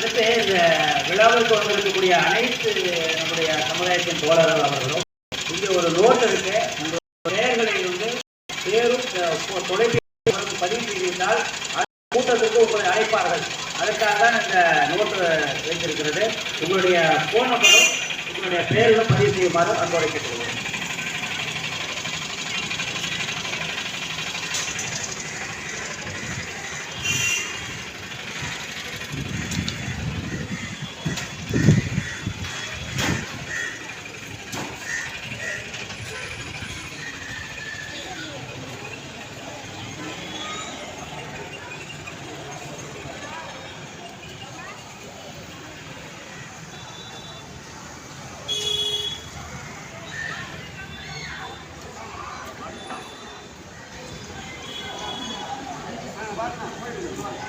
அடுத்து இந்த விழாவிற்கு வந்திருக்கக்கூடிய அனைத்து நம்முடைய சமுதாயத்தின் தோழர்கள் அவர்களும் இங்கே ஒரு நோட் இருக்கு. அந்த பெயர்களை வந்து பேரும் தொலைபேசி பதிவு செய்திருந்தால் அந்த கூட்டத்திற்கு உங்களை அழைப்பார்கள். அதற்காக தான் இந்த நோட்டு வைத்திருக்கிறது. உங்களுடைய ஃபோன் நம்பரும் உங்களுடைய பெயர்களும் பதிவு செய்யுமாறு அன்போடு கேட்டுக்கொள்கிறேன். Bárbara, muévelo, no hay.